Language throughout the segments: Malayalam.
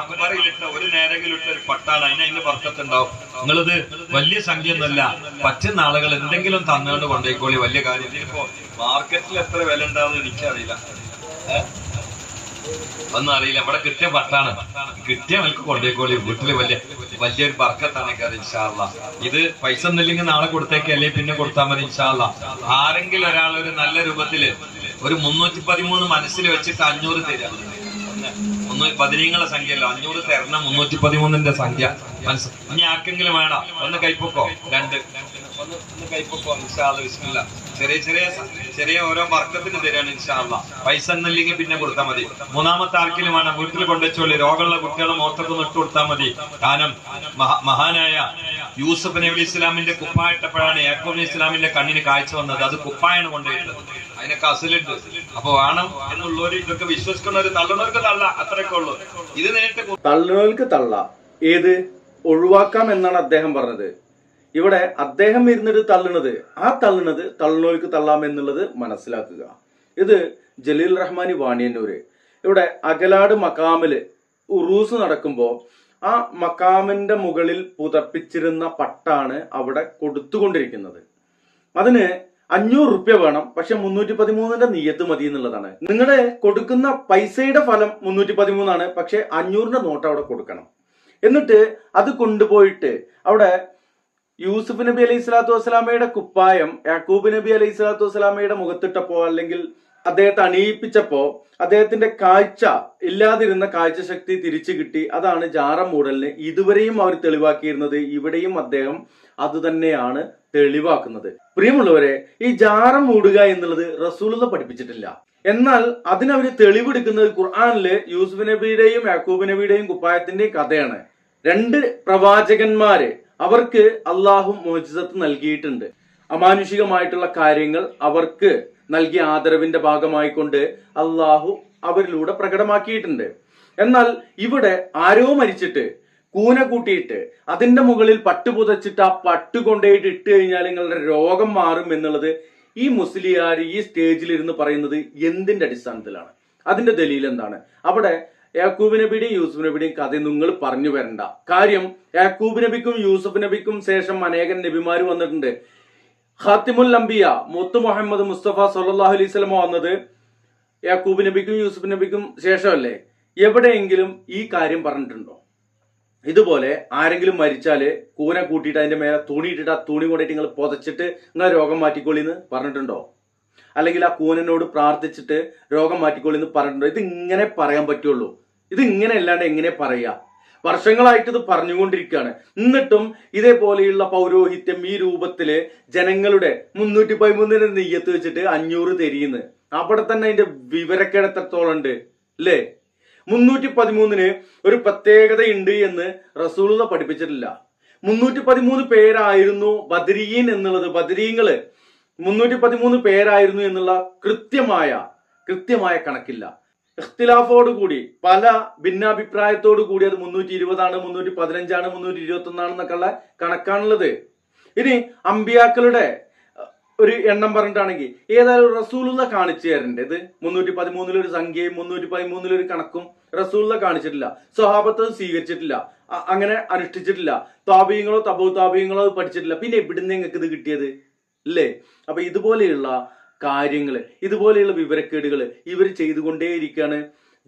അക്ബറിലിട്ട ഒരു നേരെങ്കിലിട്ട ഒരു പട്ടാണ് അതിന് അതിന്റെ വർക്കത്തുണ്ടാവും. നിങ്ങളിത് വലിയ സംഖ്യ ഒന്നല്ല പറ്റുന്ന ആളുകൾ എന്തെങ്കിലും തന്നുകൊണ്ട് കൊണ്ടേക്കോളി വലിയ കാര്യം. ഇതിപ്പോ മാർക്കറ്റിൽ എത്ര വില ഉണ്ടാവുമെന്ന് എനിക്കറിയില്ല. ഒന്നും അറിയില്ല. ഇവിടെ കിട്ടിയ പട്ടാണ്. കിട്ടിയ നമുക്ക് കൊണ്ടേക്കോളി വീട്ടിൽ വലിയ വലിയൊരു ബർക്കത്താണ് കാര്യം ഇൻഷാല്ല ഇത് പൈസ ഒന്നില്ലെങ്കിൽ നാളെ കൊടുത്തേക്ക് അല്ലെങ്കിൽ പിന്നെ കൊടുത്താൽ മതി ഇൻഷാല്ല ആരെങ്കിലും ഒരാൾ ഒരു നല്ല രൂപത്തിൽ ഒരു മുന്നൂറ്റി പതിമൂന്ന് മനസ്സിൽ വെച്ചിട്ട് അഞ്ഞൂറ് തരാം. ഒന്ന് ബദരീങ്ങളെ സംഖ്യ അല്ല അഞ്ഞൂറ് തരണം മുന്നൂറ്റി പതിമൂന്നിന്റെ സംഖ്യ. മനസ്സ്. ഇനി ആർക്കെങ്കിലും വേണം? ഒന്ന് കൈപ്പൊക്കോ? രണ്ട്. ഒന്ന് ഒന്ന് കൈപ്പൊക്കോ ഇൻഷാല്ല വിസ്മില്ല ചെറിയ ചെറിയ ചെറിയ ഓരോ വർക്കത്തിന് തരാണ് ഇൻഷാല്ല പൈസ എന്നില്ലെങ്കിൽ പിന്നെ കൊടുത്താൽ മതി. മൂന്നാമത്തെ ആർക്കെങ്കിലും വേണം? വീട്ടിൽ കൊണ്ടുവച്ചോളി. രോഗമുള്ള കുട്ടികളെ മുഖത്തൊക്കെ നിട്ട് കൊടുത്താൽ മതി. കാരണം മഹാനായ യൂസഫ് നബി ഇസ്ലാമിന്റെ കുപ്പായിട്ടപ്പോഴാണ് യാക്കോബ് ഇസ്ലാമിന്റെ കണ്ണിന് കാഴ്ച വന്നത്. അത് കുപ്പായാണ് കൊണ്ടുപോയിട്ടത് അതിനൊക്കെ അസിലുണ്ട് അപ്പൊ വേണം എന്നുള്ളവര് ഇതൊക്കെ വിശ്വസിക്കുന്നവര് തള്ളുന്നവർക്ക് തള്ള അത്രയൊക്കെ ഉള്ളൂ. ഇത് നേരിട്ട് തള്ളണവർക്ക് തള്ള. ഏത്? ഒഴിവാക്കാം എന്നാണ് അദ്ദേഹം പറഞ്ഞത്. ഇവിടെ അദ്ദേഹം ഇരുന്നിട്ട് തള്ളണത് ആ തള്ളുന്നത് തള്ളുന്നവർക്ക് തള്ളാം എന്നുള്ളത് മനസ്സിലാക്കുക. ഇത് ജലീൽ റഹ്മാനി വാണിയന്നൂര്. ഇവിടെ അകലാട് മക്കാമിൽ ഉറൂസ് നടക്കുമ്പോൾ ആ മക്കാമിന്റെ മുകളിൽ പുതപ്പിച്ചിരുന്ന പട്ടാണ് അവിടെ കൊടുത്തുകൊണ്ടിരിക്കുന്നത്. അതിന് അഞ്ഞൂറ് റുപ്യ വേണം പക്ഷെ മുന്നൂറ്റി പതിമൂന്നിന്റെ നീയത്ത് മതി എന്നുള്ളതാണ്. നിങ്ങളുടെ കൊടുക്കുന്ന പൈസയുടെ ഫലം മുന്നൂറ്റി പതിമൂന്നാണ് പക്ഷെ അഞ്ഞൂറിന്റെ നോട്ട് അവിടെ കൊടുക്കണം. എന്നിട്ട് അത് കൊണ്ടുപോയിട്ട് അവിടെ യൂസുഫ് നബി അലൈഹി സ്വലാത്തു വസ്സലാമയുടെ കുപ്പായം യാക്കൂബ് നബി അലൈഹി സ്വലാത്തു വസ്സലാമയുടെ മുഖത്തിട്ടപ്പോ അല്ലെങ്കിൽ അദ്ദേഹത്തെ അണിയിപ്പിച്ചപ്പോ അദ്ദേഹത്തിന്റെ കാഴ്ച ഇല്ലാതിരുന്ന കാഴ്ച ശക്തി തിരിച്ചു കിട്ടി. അതാണ് ജാറ മൂടലിന് ഇതുവരെയും അവർ തെളിവാക്കിയിരുന്നത്. ഇവിടെയും അദ്ദേഹം അത് തന്നെയാണ് തെളിവാക്കുന്നത്. പ്രിയമുള്ളവരെ ഈ ജാറം മൂടുക എന്നുള്ളത് റസൂലത പഠിപ്പിച്ചിട്ടില്ല. എന്നാൽ അതിനവർ തെളിവെടുക്കുന്നത് ഖുർആാനിൽ യൂസുഫ് നബിയുടെയും യാക്കൂബ് നബിയുടെയും കുപ്പായത്തിന്റെയും കഥയാണ്. രണ്ട് പ്രവാചകന്മാര് അവർക്ക് അള്ളാഹു മോചിതത്ത് നൽകിയിട്ടുണ്ട്. അമാനുഷികമായിട്ടുള്ള കാര്യങ്ങൾ അവർക്ക് നൽകിയ ആദരവിന്റെ ഭാഗമായിക്കൊണ്ട് അള്ളാഹു അവരിലൂടെ പ്രകടമാക്കിയിട്ടുണ്ട്. എന്നാൽ ഇവിടെ ആരോ മരിച്ചിട്ട് കൂന കൂട്ടിയിട്ട് അതിന്റെ മുകളിൽ പട്ട് പുതച്ചിട്ട് ആ പട്ടു കൊണ്ടുപോയിട്ട് ഇട്ട് കഴിഞ്ഞാൽ നിങ്ങളുടെ രോഗം മാറും എന്നുള്ളത് ഈ മുസ്ലിയാർ ഈ സ്റ്റേജിൽ ഇരുന്ന് പറയുന്നത് എന്തിന്റെ അടിസ്ഥാനത്തിലാണ്? അതിന്റെ ദലീൽ എന്താണ്? അവിടെ യാക്കൂബ് നബിയുടെയും യൂസുഫ് നബിയുടെയും കഥ നിങ്ങൾ പറഞ്ഞു വരണ്ട. കാര്യം യാക്കൂബ് നബിക്കും യൂസുഫ് നബിക്കും ശേഷം അനേകം നബിമാര് വന്നിട്ടുണ്ട്. ഖാത്തിമുൽ അംബിയ മുത്ത് മുഹമ്മദ് മുസ്തഫ സല്ലാഹു അലൈഹി സ്വലമ വന്നത് യാക്കൂബ് നബിക്കും യൂസുഫ് നബിക്കും ശേഷമല്ലേ? എവിടെയെങ്കിലും ഈ കാര്യം പറഞ്ഞിട്ടുണ്ടോ? ഇതുപോലെ ആരെങ്കിലും മരിച്ചാൽ കൂന കൂട്ടിയിട്ട് അതിന്റെ മേലെ തുണി ഇട്ടിട്ട് ആ തുണി കൊണ്ടിട്ട് നിങ്ങൾ പുതച്ചിട്ട് നിങ്ങൾ രോഗം മാറ്റിക്കോളിന്ന് പറഞ്ഞിട്ടുണ്ടോ? അല്ലെങ്കിൽ ആ കൂനനോട് പ്രാർത്ഥിച്ചിട്ട് രോഗം മാറ്റിക്കോളിന്ന് പറഞ്ഞിട്ടുണ്ടോ? ഇത് ഇങ്ങനെ പറയാൻ പറ്റുള്ളൂ. ഇത് ഇങ്ങനെ അല്ലാണ്ട് എങ്ങനെ പറയാ? വർഷങ്ങളായിട്ട് ഇത് പറഞ്ഞുകൊണ്ടിരിക്കുകയാണ്. എന്നിട്ടും ഇതേപോലെയുള്ള പൗരോഹിത്യം ഈ രൂപത്തിൽ ജനങ്ങളുടെ മുന്നൂറ്റി പതിമൂന്നിന് നെയ്യത്ത് വെച്ചിട്ട് അഞ്ഞൂറ് തെരിയുന്നു. അവിടെ തന്നെ അതിന്റെ വിവരക്കേട് ഉണ്ട് അല്ലേ മുന്നൂറ്റി പതിമൂന്നിന് ഒരു പ്രത്യേകതയുണ്ട് എന്ന് റസൂള പഠിപ്പിച്ചിട്ടില്ല. മുന്നൂറ്റി പതിമൂന്ന് പേരായിരുന്നു ബദരീൻ എന്നുള്ളത്. ബദരീങ്ങൾ മുന്നൂറ്റി പതിമൂന്ന് പേരായിരുന്നു എന്നുള്ള കൃത്യമായ കൃത്യമായ കണക്കില്ല. ഇഖ്തിലാഫോട് കൂടി പല ഭിന്നാഭിപ്രായത്തോടു കൂടി അത് മുന്നൂറ്റി ഇരുപതാണ് മുന്നൂറ്റി പതിനഞ്ചാണ് മുന്നൂറ്റി ഇരുപത്തി ഒന്നാണ് എന്നൊക്കെയുള്ള കണക്കാണുള്ളത്. ഇനി അമ്പിയാക്കളുടെ ഒരു എണ്ണം പറഞ്ഞിട്ടാണെങ്കിൽ ഏതായാലും റസൂലുള്ള കാണിച്ചു തരേണ്ടത് മുന്നൂറ്റി പതിമൂന്നിലൊരു സംഖ്യയും മുന്നൂറ്റി പതിമൂന്നിലൊരു കണക്കും റസൂലുള്ള കാണിച്ചിട്ടില്ല. സ്വഹാബത്ത് സ്വീകരിച്ചിട്ടില്ല. അങ്ങനെ അനുഷ്ഠിച്ചിട്ടില്ല. താപീയങ്ങളോ തപോ താപീയങ്ങളോ പഠിച്ചിട്ടില്ല. പിന്നെ എവിടുന്ന് നിങ്ങൾക്ക് ഇത് കിട്ടിയത്? അല്ലേ അപ്പൊ ഇതുപോലെയുള്ള കാര്യങ്ങൾ ഇതുപോലെയുള്ള വിവരക്കേടുകൾ ഇവർ ചെയ്തുകൊണ്ടേയിരിക്കുകയാണ്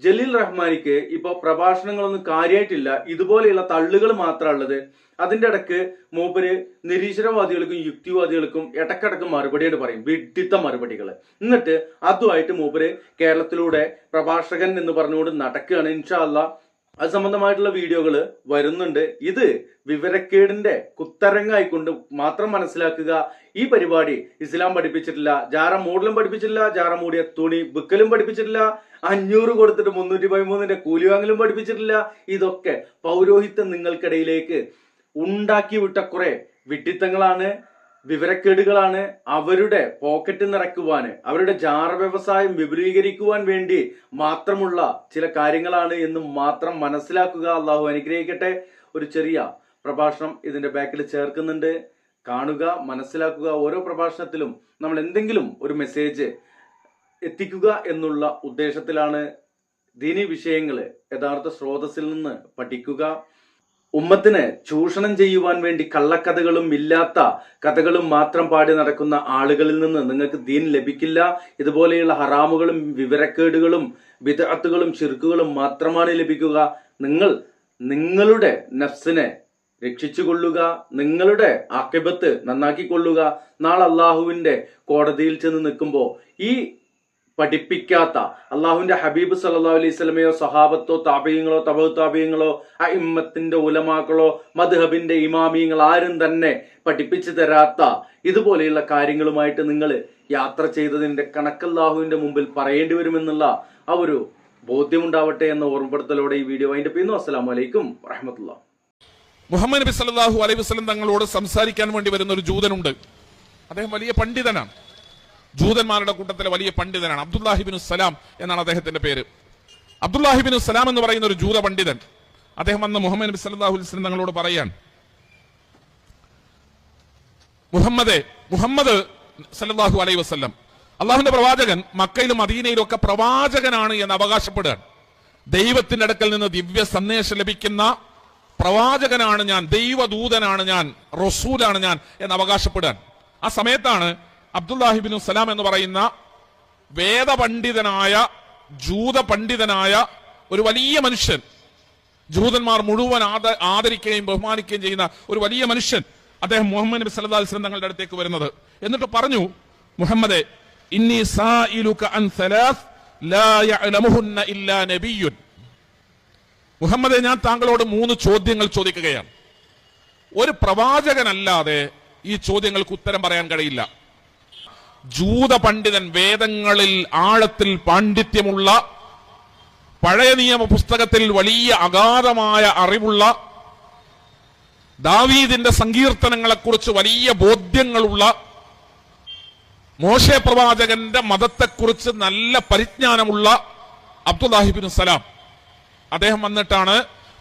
ജലീൽ റഹ്മാനിക്ക് ഇപ്പോൾ പ്രഭാഷണങ്ങളൊന്നും കാര്യമായിട്ടില്ല ഇതുപോലെയുള്ള തള്ളുകൾ മാത്രമുള്ളത് അതിന്റെ ഇടയ്ക്ക് മൂപ്പര് നിരീശ്വരവാദികൾക്കും യുക്തിവാദികൾക്കും ഇടക്കിടക്ക് മറുപടിയായിട്ട് പറയും. വിഡിത്ത മറുപടികൾ എന്നിട്ട് അതുമായിട്ട് മൂപ്പര് കേരളത്തിലൂടെ പ്രഭാഷകൻ എന്ന് പറഞ്ഞുകൊണ്ട് നടക്കുകയാണ്. ഇൻഷാല്ല അത് സംബന്ധമായിട്ടുള്ള വീഡിയോകൾ വരുന്നുണ്ട്. ഇത് വിവരക്കേടിന്റെ കുത്തരങ്ങായിക്കൊണ്ട് മാത്രം മനസ്സിലാക്കുക. ഈ പരിപാടി ഇസ്ലാം പഠിപ്പിച്ചിട്ടില്ല. ജാറ മൂടലും പഠിപ്പിച്ചിട്ടില്ല. ജാറ മൂടിയ തുണി ബുക്കലും പഠിപ്പിച്ചിട്ടില്ല. അഞ്ഞൂറ് കൊടുത്തിട്ട് മുന്നൂറ്റി പതിമൂന്നിന്റെ കൂലി വാങ്ങലും പഠിപ്പിച്ചിട്ടില്ല. ഇതൊക്കെ പൗരോഹിത്യം നിങ്ങൾക്കിടയിലേക്ക് ഉണ്ടാക്കി വിട്ട കുറെ വിഡിത്തങ്ങളാണ് വിവരക്കേടുകളാണ് അവരുടെ പോക്കറ്റ് നിറയ്ക്കുവാന് അവരുടെ ജാറ വ്യവസായം വിപുലീകരിക്കുവാൻ വേണ്ടി മാത്രമുള്ള ചില കാര്യങ്ങളാണ് എന്ന് മാത്രം മനസ്സിലാക്കുക അള്ളാഹു അനുഗ്രഹിക്കട്ടെ. ഒരു ചെറിയ പ്രഭാഷണം ഇതിന്റെ ബാക്കിൽ ചേർക്കുന്നുണ്ട്. കാണുക മനസ്സിലാക്കുക ഓരോ പ്രഭാഷണത്തിലും നമ്മൾ എന്തെങ്കിലും ഒരു മെസ്സേജ് എത്തിക്കുക എന്നുള്ള ഉദ്ദേശത്തിലാണ് ദീനി വിഷയങ്ങൾ യഥാർത്ഥ സ്രോതസ്സിൽ നിന്ന് പഠിക്കുക. ഉമ്മത്തിനെ ചൂഷണം ചെയ്യുവാൻ വേണ്ടി കള്ളക്കഥകളും ഇല്ലാത്ത കഥകളും മാത്രം പാടി നടക്കുന്ന ആളുകളിൽ നിന്ന് നിങ്ങൾക്ക് ദീൻ ലഭിക്കില്ല. ഇതുപോലെയുള്ള ഹറാമുകളും വിവരക്കേടുകളും വിദഗ്ധകളും ചിർക്കുകളും മാത്രമാണ് ലഭിക്കുക. നിങ്ങൾ നിങ്ങളുടെ നഫ്സിനെ രക്ഷിച്ചുകൊള്ളുക നിങ്ങളുടെ ആക്കിബത്ത് നന്നാക്കിക്കൊള്ളുക. നാളെ അള്ളാഹുവിന്റെ കോടതിയിൽ ചെന്ന് നിൽക്കുമ്പോൾ ഈ പഠിപ്പിക്കാത്ത അള്ളാഹുവിന്റെ ഹബീബ് സല്ലാ അലൈഹി സ്വലമയോ സഹാബത്തോ താപീയങ്ങളോ തബു താപീയങ്ങളോ അയിമ്മത്തിന്റെ ഉലമാക്കളോ മദ്ഹബിന്റെ ഇമാമിയങ്ങൾ ആരും തന്നെ പഠിപ്പിച്ചു തരാത്ത ഇതുപോലെയുള്ള കാര്യങ്ങളുമായിട്ട് നിങ്ങൾ യാത്ര ചെയ്തതിന്റെ കണക്ക് കണക്കല്ലാഹുവിന്റെ മുമ്പിൽ പറയേണ്ടി വരുമെന്നുള്ള ആ ഒരു ബോധ്യമുണ്ടാവട്ടെ എന്ന ഓർമ്മപ്പെടുത്തലോടെ ഈ വീഡിയോ അതിന്റെ പിന്നു അസ്സലാമു അലൈക്കും വറഹമത്തുള്ള. മുഹമ്മദ് നബി സല്ലാഹു അലൈഹി വസല്ലം തങ്ങളോട് സംസാരിക്കാൻ വേണ്ടി വരുന്ന ഒരു ജൂതനുണ്ട്. അദ്ദേഹം വലിയ പണ്ഡിതനാണ്. ജൂതന്മാരുടെ കൂട്ടത്തിലെ വലിയ പണ്ഡിതനാണ്. അബ്ദുല്ലാഹിബിനു സലാം എന്നാണ് അദ്ദേഹത്തിന്റെ പേര്. അബ്ദുല്ലാഹിബിനു സലാം എന്ന് പറയുന്ന ഒരു ജൂത പണ്ഡിതൻ. അദ്ദേഹം വന്ന് മുഹമ്മദ് നബി സല്ലാഹു അലൈഹി വസല്ലം തങ്ങളോട് പറയാൻ മുഹമ്മദ് മുഹമ്മദ് സല്ലാഹു അലൈഹി വസ്ലം അള്ളാഹുന്റെ പ്രവാചകൻ മക്കയിലും മദീനയിലും ഒക്കെ പ്രവാചകനാണ് എന്ന് അവകാശപ്പെടുകയാണ്. ദൈവത്തിന്റെ അടുക്കൽ നിന്ന് ദിവ്യ സന്ദേശം ലഭിക്കുന്ന പ്രവാചകനാണ് ഞാൻ ദൈവദൂതനാണ് ഞാൻ റസൂലാണ് ഞാൻ എന്ന് അവകാശപ്പെടാൻ ആ സമയത്താണ് അബ്ദുല്ലാഹിബിനു സലാം എന്ന് പറയുന്ന വേദപണ്ഡിതനായ ജൂത പണ്ഡിതനായ ഒരു വലിയ മനുഷ്യൻ. ജൂതന്മാർ മുഴുവൻ ആദ ആദരിക്കുകയും ബഹുമാനിക്കുകയും ചെയ്യുന്ന ഒരു വലിയ മനുഷ്യൻ അദ്ദേഹം മുഹമ്മദ് നബി സല്ലല്ലാഹു അലൈഹി വസല്ലം തങ്ങളുടെ അടുത്തേക്ക് വരുന്നത്. എന്നിട്ട് പറഞ്ഞു മുഹമ്മദെ ഇന്നി അൻ മുഹമ്മദെ ഞാൻ താങ്കളോട് മൂന്ന് ചോദ്യങ്ങൾ ചോദിക്കുകയാണ്. ഒരു പ്രവാചകനല്ലാതെ ഈ ചോദ്യങ്ങൾക്ക് ഉത്തരം പറയാൻ കഴിയില്ല. ജൂത പണ്ഡിതൻ വേദങ്ങളിൽ ആഴത്തിൽ പാണ്ഡിത്യമുള്ള പഴയ നിയമ പുസ്തകത്തിൽ വലിയ അഗാധമായ അറിവുള്ള ദാവീദിന്റെ സങ്കീർത്തനങ്ങളെക്കുറിച്ച് വലിയ ബോധ്യങ്ങളുള്ള മോശ പ്രവാചകന്റെ മതത്തെക്കുറിച്ച് നല്ല പരിജ്ഞാനമുള്ള അബ്ദുല്ലാഹിബിൻ സലാം. അദ്ദേഹം വന്നിട്ടാണ്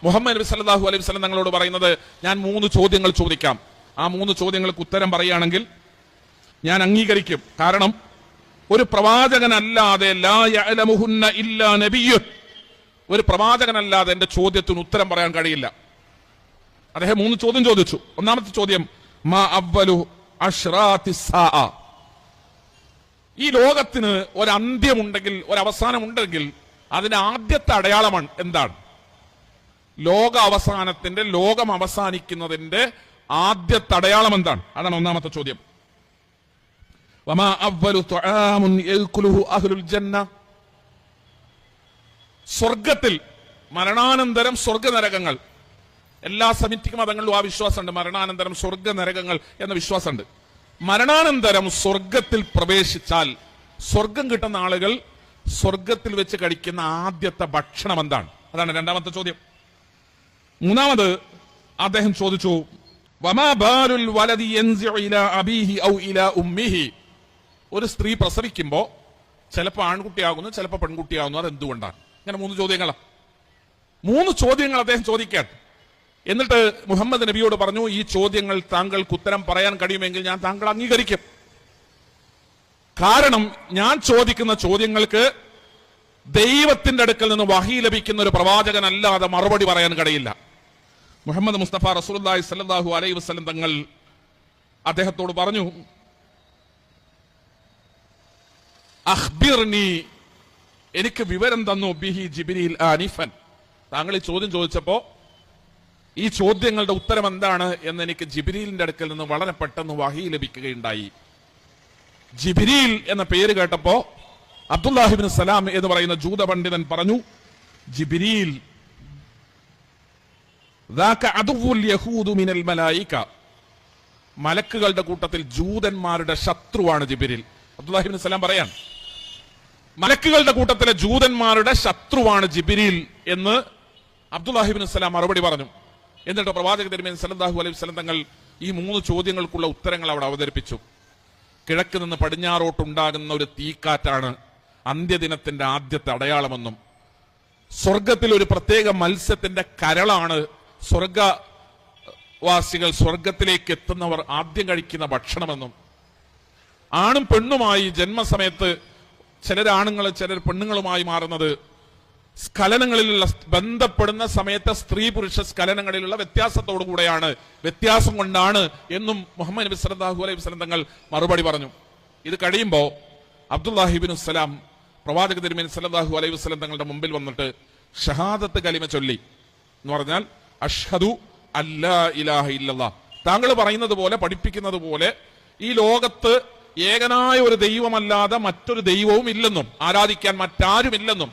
മുഹമ്മദ് നബി സല്ലല്ലാഹു അലൈഹി വസല്ലം തങ്ങളോട് പറയുന്നത് ഞാൻ മൂന്ന് ചോദ്യങ്ങൾ ചോദിക്കാം. ആ മൂന്ന് ചോദ്യങ്ങൾക്ക് ഉത്തരം പറയുകയാണെങ്കിൽ ഞാൻ അംഗീകരിക്കും. കാരണം ഒരു പ്രവാചകനല്ലാതെ ഇല്ലാ നബിയു ഒരു പ്രവാചകനല്ലാതെ എന്റെ ചോദ്യത്തിന് ഉത്തരം പറയാൻ കഴിയില്ല. അദ്ദേഹം മൂന്ന് ചോദ്യം ചോദിച്ചു. ഒന്നാമത്തെ ചോദ്യം മാ അവലു ഈ ലോകത്തിന് ഒരു അന്ത്യമുണ്ടെങ്കിൽ ഒരു അവസാനം ഉണ്ടെങ്കിൽ അതിന്റെ ആദ്യത്തെ അടയാളമാണ് എന്താണ്? ലോക അവസാനത്തിന്റെ ലോകം അവസാനിക്കുന്നതിന്റെ ആദ്യത്തെ അടയാളം എന്താണ്? അതാണ് ഒന്നാമത്തെ ചോദ്യം. സ്വർഗത്തിൽ മരണാനന്തരം സ്വർഗനരകങ്ങൾ എല്ലാ സമിതിക്ക് മതങ്ങളിലും ആ വിശ്വാസമുണ്ട്. മരണാനന്തരം സ്വർഗനരകങ്ങൾ എന്ന വിശ്വാസമുണ്ട്. മരണാനന്തരം സ്വർഗത്തിൽ പ്രവേശിച്ചാൽ സ്വർഗം കിട്ടുന്ന ആളുകൾ സ്വർഗത്തിൽ വെച്ച് കഴിക്കുന്ന ആദ്യത്തെ ഭക്ഷണം എന്താണ്? അതാണ് രണ്ടാമത്തെ ചോദ്യം. മൂന്നാമത് അദ്ദേഹം ചോദിച്ചു വമാ ബാലുൽ യൻസിഉ അബീഹി ഔ ഇലാ ഉമ്മിഹി? ഒരു സ്ത്രീ പ്രസവിക്കുമ്പോൾ ചിലപ്പോൾ ആൺകുട്ടിയാകുന്നു ചിലപ്പോൾ പെൺകുട്ടിയാകുന്നു. അത് എന്തുകൊണ്ടാണ് ഇങ്ങനെ മൂന്ന് ചോദ്യങ്ങളാ. മൂന്ന് ചോദ്യങ്ങൾ അദ്ദേഹം ചോദിക്കാൻ എന്നിട്ട് മുഹമ്മദ് നബിയോട് പറഞ്ഞു ഈ ചോദ്യങ്ങൾ താങ്കൾക്ക് ഉത്തരം പറയാൻ കഴിയുമെങ്കിൽ ഞാൻ താങ്കൾ അംഗീകരിക്കും. കാരണം ഞാൻ ചോദിക്കുന്ന ചോദ്യങ്ങൾക്ക് ദൈവത്തിന്റെ അടുക്കൽ നിന്ന് വഹി ലഭിക്കുന്ന ഒരു പ്രവാചകനല്ലാതെ മറുപടി പറയാൻ കഴിയില്ല. മുഹമ്മദ് മുസ്തഫ റസൂൽ സല്ലാഹു അലൈഹി വസ്ലം തങ്ങൾ അദ്ദേഹത്തോട് പറഞ്ഞു അഖ്ബിർനി എനിക്ക് വിവരം തന്നു ബിഹി ജിബിരിൽ ആനിഫൻ താങ്കൾ ഈ ചോദ്യം ചോദിച്ചപ്പോ ഈ ചോദ്യങ്ങളുടെ ഉത്തരം എന്താണ് എന്ന് എനിക്ക് ജിബിരിലിന്റെ അടുക്കൽ നിന്ന് വളരെ പെട്ടെന്ന് വഹി ലഭിക്കുകയുണ്ടായി. ജിബിരിൽ എന്ന പേര് കേട്ടപ്പോ അബ്ദുല്ലാഹിബിൻ സലാം എന്ന് പറയുന്ന ജൂത പണ്ഡിതൻ പറഞ്ഞു ജിബിരിൽ മലക്കുകളുടെ കൂട്ടത്തിൽ ജൂതന്മാരുടെ ശത്രുവാണ് ജിബിരിൽ. അബ്ദുല്ലാഹിബിൻ സലാം പറയാൻ മലക്കുകളുടെ കൂട്ടത്തിലെ ജൂതന്മാരുടെ ശത്രുവാണ് ജിബിരിൽ എന്ന് അബ്ദുല്ലാഹിബിൻ സലാം മറുപടി പറഞ്ഞു. എന്നിട്ട് പ്രവാചക തിരുമേൻ സല്ലല്ലാഹു അലൈഹി വസല്ലം തങ്ങൾ ഈ മൂന്ന് ചോദ്യങ്ങൾക്കുള്ള ഉത്തരങ്ങൾ അവിടെ അവതരിപ്പിച്ചു. കിഴക്ക് നിന്ന് പടിഞ്ഞാറോട്ടുണ്ടാകുന്ന ഒരു തീക്കാറ്റാണ് അന്ത്യദിനത്തിന്റെ ആദ്യത്തെ അടയാളമെന്നും സ്വർഗത്തിൽ ഒരു പ്രത്യേക മത്സ്യത്തിന്റെ കരളാണ് സ്വർഗവാസികൾ സ്വർഗത്തിലേക്ക് എത്തുന്നവർ ആദ്യം കഴിക്കുന്ന ഭക്ഷണമെന്നും ആണും പെണ്ണുമായി ജന്മസമയത്ത് ചിലർ ആണുങ്ങൾ ചിലർ പെണ്ണുങ്ങളുമായി മാറുന്നത് സ്ഖലനങ്ങളിലുള്ള ബന്ധപ്പെടുന്ന സമയത്തെ സ്ത്രീ പുരുഷ സ്കലനങ്ങളിലുള്ള വ്യത്യാസത്തോടു കൂടെയാണ്. വ്യത്യാസം കൊണ്ടാണ് എന്നും മുഹമ്മദ് നബി സലാഹു അലൈഹി വസല്ലം തങ്ങൾ മറുപടി പറഞ്ഞു. ഇത് കഴിയുമ്പോൾ അബ്ദുല്ലാഹിബിൻ സലാം പ്രവാചക തിരുമേനി സല്ലല്ലാഹു അലൈഹി വസ്ലം തങ്ങളുടെ മുമ്പിൽ വന്നിട്ട് ഷഹാദത്ത് കലിമ ചൊല്ലി എന്ന് പറഞ്ഞാൽ അഷ്ഹദു അല്ലാ ഇലാഹ ഇല്ലല്ലാ. താങ്കൾ പറയുന്നത് പോലെ പഠിപ്പിക്കുന്നത് പോലെ ഈ ലോകത്ത് ഏകനായ ഒരു ദൈവമല്ലാതെ മറ്റൊരു ദൈവവും ഇല്ലെന്നും ആരാധിക്കാൻ മറ്റാരുമില്ലെന്നും.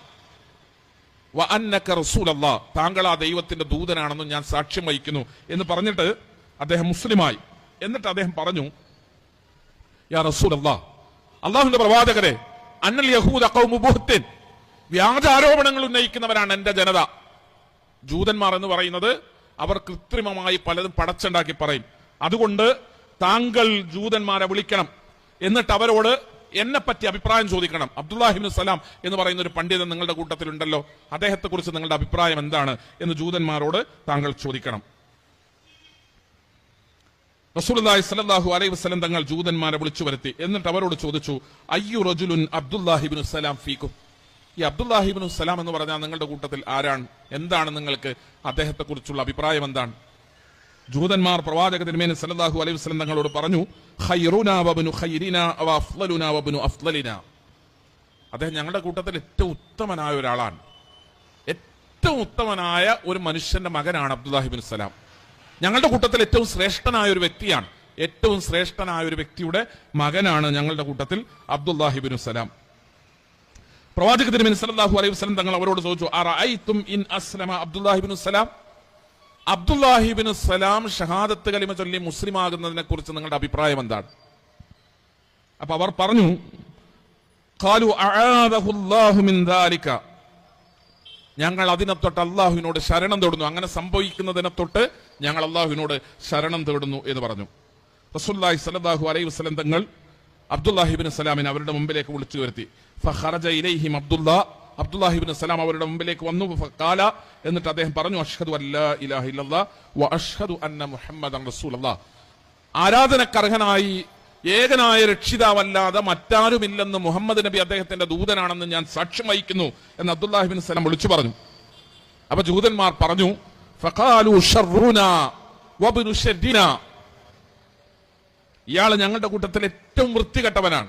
റസൂലല്ലാ താങ്കൾ ആ ദൈവത്തിന്റെ ദൂതനാണെന്നും ഞാൻ സാക്ഷ്യം വഹിക്കുന്നു എന്ന് പറഞ്ഞിട്ട് അദ്ദേഹം മുസ്ലിമായി. എന്നിട്ട് അദ്ദേഹം പറഞ്ഞു യാ റസൂലല്ലാ അള്ളാഹുന്റെ പ്രവാചകരെ അന്നൽ യഹൂദ് അക്കൗമുബുഹത്തിൻ വ്യാജാരോപണങ്ങൾ ഉന്നയിക്കുന്നവരാണ് എന്റെ ജനത. ജൂതന്മാർ എന്ന് പറയുന്നത് അവർ കൃത്രിമമായി പലതും പടച്ചുണ്ടാക്കി പറയും. അതുകൊണ്ട് താങ്കൾ ജൂതന്മാരെ വിളിക്കണം. എന്നിട്ട് അവരോട് എന്നെ പറ്റി അഭിപ്രായം ചോദിക്കണം. അബ്ദുല്ലാഹിബിൻ സലാം എന്ന് പറയുന്ന ഒരു പണ്ഡിതൻ നിങ്ങളുടെ കൂട്ടത്തിലുണ്ടല്ലോ. അദ്ദേഹത്തെ കുറിച്ച് നിങ്ങളുടെ അഭിപ്രായം എന്താണ് എന്ന് ജൂതന്മാരോട് താങ്കൾ ചോദിക്കണം. റസൂലി സലാഹു അലൈഹി വസ്ലം തങ്ങൾ ജൂതന്മാരെ വിളിച്ചു വരുത്തി. എന്നിട്ട് അവരോട് ചോദിച്ചു അയ്യു റജുലുൻ അബ്ദുല്ലാഹിബിൻ സലാം ഫീക്കും ഈ അബ്ദുല്ലാഹിബിൻ സലാം എന്ന് പറഞ്ഞാൽ നിങ്ങളുടെ കൂട്ടത്തിൽ ആരാണ്? എന്താണ് നിങ്ങൾക്ക് അദ്ദേഹത്തെ കുറിച്ചുള്ള അഭിപ്രായം എന്താണ്? ജൂതന്മാർ പ്രവാചക തിരുമേനി സല്ലല്ലാഹു അലൈഹി വസല്ലം തങ്ങളോട് പറഞ്ഞു അദ്ദേഹം ഞങ്ങളുടെ കൂട്ടത്തിൽ ഏറ്റവും ഉത്തമനായ ഒരാളാണ്. ഏറ്റവും ഉത്തമനായ ഒരു മനുഷ്യന്റെ മകനാണ് അബ്ദുല്ലാഹിബിൻ സലാം. ഞങ്ങളുടെ കൂട്ടത്തിൽ ഏറ്റവും ശ്രേഷ്ഠനായ ഒരു വ്യക്തിയാണ്. ഏറ്റവും ശ്രേഷ്ഠനായ ഒരു വ്യക്തിയുടെ മകനാണ് ഞങ്ങളുടെ കൂട്ടത്തിൽ അബ്ദുല്ലാഹിബിൻ സലാം. പ്രവാചക തിരുമേനി സല്ലല്ലാഹു അലൈഹി വസല്ലം തങ്ങൾ അവരോട് ചോദിച്ചു ഇൻ അസ്ലമ അബ്ദുല്ലാഹിബിൻ സലാം? അബ്ദുല്ലാഹിബിൻ സലാം ഷഹാദത്ത് കലിമ ചൊല്ലി മുസ്ലിം ആകുന്നതിനെ കുറിച്ച് നിങ്ങളുടെ അഭിപ്രായം എന്താണ്? അപ്പൊ അവർ പറഞ്ഞു ഞങ്ങൾ അതിനെ തൊട്ട് അള്ളാഹുവിനോട് ശരണം തേടുന്നു. അങ്ങനെ സംഭവിക്കുന്നതിനെ തൊട്ട് ഞങ്ങൾ അള്ളാഹുവിനോട് ശരണം തേടുന്നു എന്ന് പറഞ്ഞു. റസുല്ലാഹി സലാഹു അലൈഹി വസ്ലം തങ്ങൾ അബ്ദുല്ലാഹിബിൻ സലാമിനെ അവരുടെ മുമ്പിലേക്ക് വിളിച്ചു വരുത്തി. ഫഹറജ ഇലൈഹിം അബ്ദുല്ലാ അബ്ദുല്ലാഹിബിൻ സലാം അവരുടെ മുമ്പിലേക്ക് വന്നു. കാല എന്നിട്ട് അദ്ദേഹം പറഞ്ഞു അഷ്ഹദു വ അഷ്ഹദു അന്ന മുഹമ്മദൻ ആരാധനക്കർഹനായി ഏകനായ രക്ഷിതാവല്ലാതെ മറ്റാരുമില്ലെന്ന് മുഹമ്മദ് നബി അദ്ദേഹത്തിന്റെ ദൂതനാണെന്ന് ഞാൻ സാക്ഷ്യം വഹിക്കുന്നു എന്ന് അബ്ദുല്ലാഹിബിൻ സലാം വിളിച്ചു പറഞ്ഞു. അപ്പൊ ജൂതന്മാർ പറഞ്ഞു ഇയാൾ ഞങ്ങളുടെ കൂട്ടത്തിൽ ഏറ്റവും വൃത്തികെട്ടവനാണ്.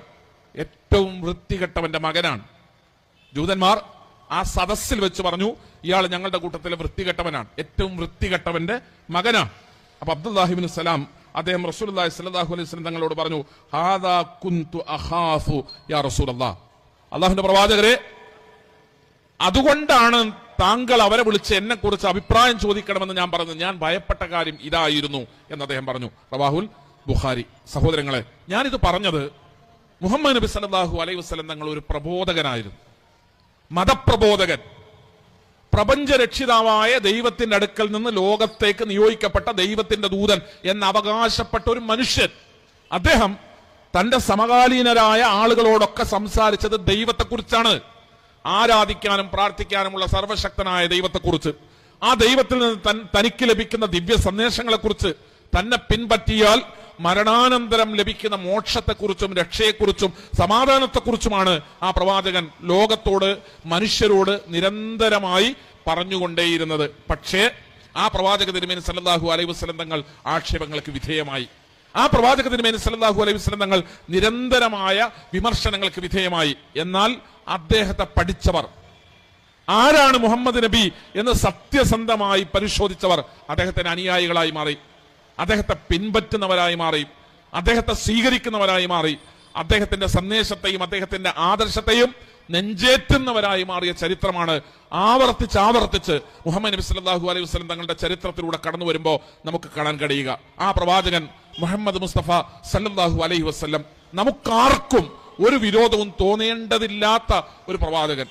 ഏറ്റവും വൃത്തികെട്ടവന്റെ മകനാണ്. ജൂതന്മാർ ആ സദസ്സിൽ വെച്ച് പറഞ്ഞു ഇയാൾ ഞങ്ങളുടെ കൂട്ടത്തിലെ വൃത്തികെട്ടവനാണ് ഏറ്റവും വൃത്തികെട്ടവന്റെ മകനാണ് അപ്പൊ അബ്ദുല്ലാഹിബിൻ സലാം അദ്ദേഹം റസൂലുള്ളാഹി സ്വല്ലല്ലാഹു അലൈഹി സ്വലം തങ്ങളോട് പറഞ്ഞു ഹാദാ കുന്തു അഖാഫു യാ റസൂലല്ലാഹ് അള്ളാഹുന്റെ പ്രവാചകരെ അതുകൊണ്ടാണ് താങ്കൾ അവരെ വിളിച്ച് എന്നെ കുറിച്ച് അഭിപ്രായം ചോദിക്കണമെന്ന് ഞാൻ പറഞ്ഞു ഞാൻ ഭയപ്പെട്ട കാര്യം ഇതായിരുന്നു. എന്ന് അദ്ദേഹം പറഞ്ഞു. റവാഹുൽ ബുഖാരി. സഹോദരങ്ങളെ ഞാനിത് പറഞ്ഞത് മുഹമ്മദ് നബി സലാഹു അലൈഹി വസ്ലം തങ്ങൾ ഒരു പ്രബോധകനായിരുന്നു. മതപ്രബോധകൻ. പ്രപഞ്ചരക്ഷിതാവായ ദൈവത്തിന്റെ അടുക്കൽ നിന്ന് ലോകത്തേക്ക് നിയോഗിക്കപ്പെട്ട ദൈവത്തിന്റെ ദൂതൻ എന്ന് അവകാശപ്പെട്ട ഒരു മനുഷ്യൻ. അദ്ദേഹം തന്റെ സമകാലീനരായ ആളുകളോടൊക്കെ സംസാരിച്ചത് ദൈവത്തെക്കുറിച്ചാണ്. ആരാധിക്കാനും പ്രാർത്ഥിക്കാനുമുള്ള സർവശക്തനായ ദൈവത്തെക്കുറിച്ച്. ആ ദൈവത്തിൽ നിന്ന് തനിക്ക് ലഭിക്കുന്ന ദിവ്യ സന്ദേശങ്ങളെക്കുറിച്ച് തന്നെ പിൻപറ്റിയാൽ മരണാനന്തരം ലഭിക്കുന്ന മോക്ഷത്തെക്കുറിച്ചും രക്ഷയെക്കുറിച്ചും സമാധാനത്തെക്കുറിച്ചുമാണ് ആ പ്രവാചകൻ ലോകത്തോട് മനുഷ്യരോട് നിരന്തരമായി പറഞ്ഞുകൊണ്ടേയിരുന്നത്. പക്ഷേ ആ പ്രവാചക തിരുമേനി സല്ലല്ലാഹു അലൈഹി വസല്ലം തങ്ങൾ ആക്ഷേപങ്ങൾക്ക് വിധേയമായി. ആ പ്രവാചക തിരുമേനി സല്ലല്ലാഹു അലൈഹി വസല്ലം തങ്ങൾ നിരന്തരമായ വിമർശനങ്ങൾക്ക് വിധേയമായി. എന്നാൽ അദ്ദേഹത്തെ പഠിച്ചവർ ആരാണ് മുഹമ്മദ് നബി എന്ന് സത്യസന്ധമായി പരിശോധിച്ചവർ അദ്ദേഹത്തിന് അനുയായികളായി മാറി. അദ്ദേഹത്തെ പിൻപറ്റുന്നവരായി മാറി അദ്ദേഹത്തെ സ്വീകരിക്കുന്നവരായി മാറി അദ്ദേഹത്തിന്റെ സന്ദേശത്തെയും അദ്ദേഹത്തിന്റെ ആദർശത്തെയും നെഞ്ചേറ്റുന്നവരായി മാറിയ ചരിത്രമാണ് ആവർത്തിച്ച് ആവർത്തിച്ച് മുഹമ്മദ് നബി സല്ലാഹു അലൈഹി വസ്ലം തങ്ങളുടെ ചരിത്രത്തിലൂടെ കടന്നു വരുമ്പോൾ നമുക്ക് കാണാൻ കഴിയുക. ആ പ്രവാചകൻ മുഹമ്മദ് മുസ്തഫ സല്ലാഹു അലൈഹി വസ്ലം നമുക്കാർക്കും ഒരു വിരോധവും തോന്നേണ്ടതില്ലാത്ത ഒരു പ്രവാചകൻ.